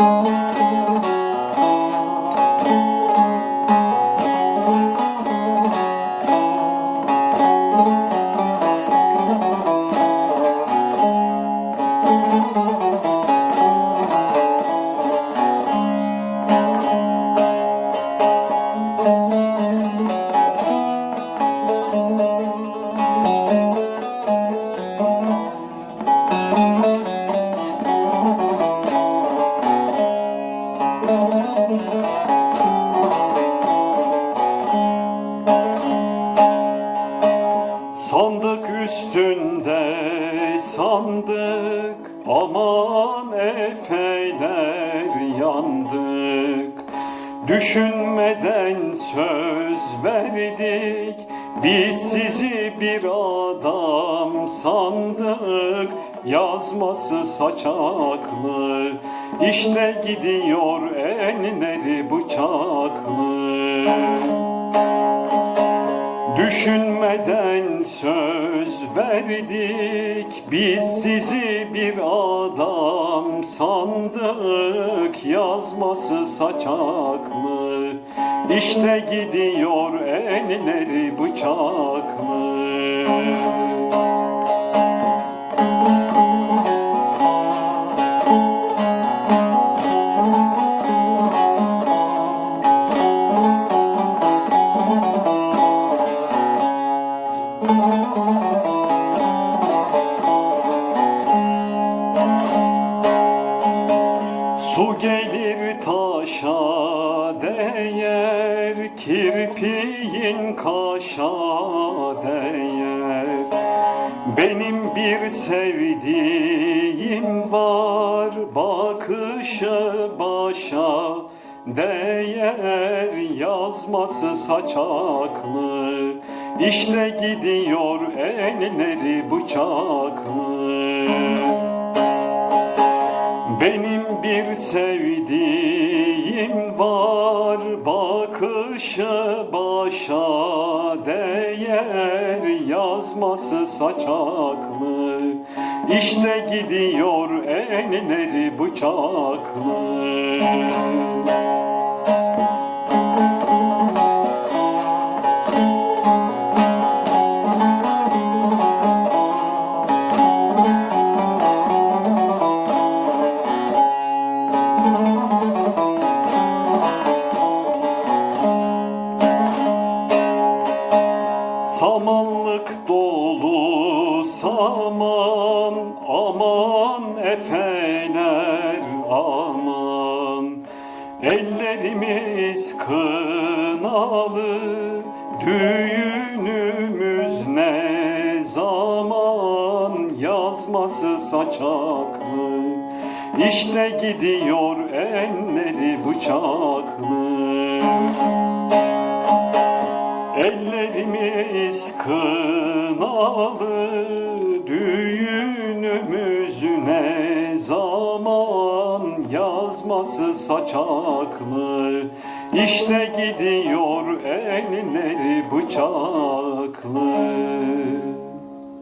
Sandık sandık aman efeler yandık. Düşünmeden söz verdik biz sizi bir adam sandık. Yazması saçaklı işte gidiyor enleri bıçaklı. Düşünmeden söz verdik. Biz sizi bir adam sandık. Yazması saçaklı. İşte gidiyor enleri bıçaklı Su gelir taşa değer, kirpiğin kaşa değer. Benim bir sevdiğim var, bakışı başa değer, yazması saçaklı. İşte gidiyor enleri bıçaklı. Benim bir sevdiğim var Bakışı başa değer Yazması saçaklı. İşte gidiyor enleri bıçaklı Samanlık dolu saman aman efeler aman. Ellerimiz kınalı düğünümüz ne zaman? Yazması saçaklı. İşte gidiyor enleri bıçaklı yazması saçaklı. İşte gidiyor enleri bıçaklı